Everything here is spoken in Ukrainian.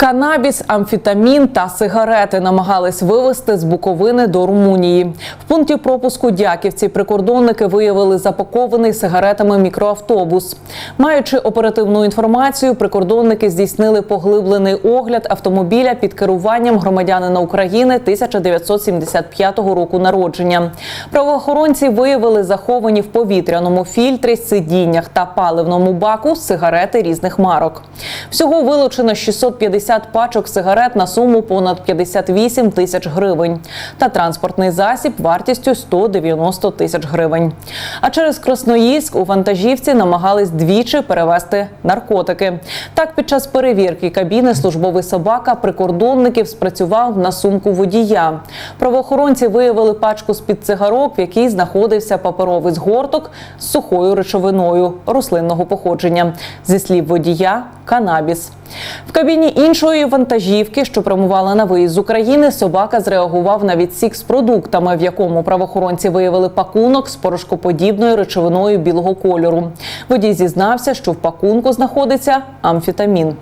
Канабіс, амфетамін та сигарети намагались вивезти з Буковини до Румунії. В пункті пропуску Дяківці прикордонники виявили запакований сигаретами мікроавтобус. Маючи оперативну інформацію, прикордонники здійснили поглиблений огляд автомобіля під керуванням громадянина України 1975 року народження. Правоохоронці виявили заховані в повітряному фільтрі, сидіннях та паливному баку сигарети різних марок. Всього вилучено 650 пачок сигарет на суму понад 58 тисяч гривень та транспортний засіб вартістю 190 тисяч гривень. А через Красноїльськ у вантажівці намагались двічі перевезти наркотики. Так, під час перевірки кабіни службовий собака прикордонників спрацював на сумку водія. Правоохоронці виявили пачку з під цигарок, в якій знаходився паперовий згорток з сухою речовиною рослинного походження. Зі слів водія, канабіс. В кабіні іншої вантажівки, що прямувала на виїзд з України, собака зреагував на відсік з продуктами, в якому правоохоронці виявили пакунок з порошкоподібною речовиною білого кольору. Водій зізнався, що в пакунку знаходиться амфетамін.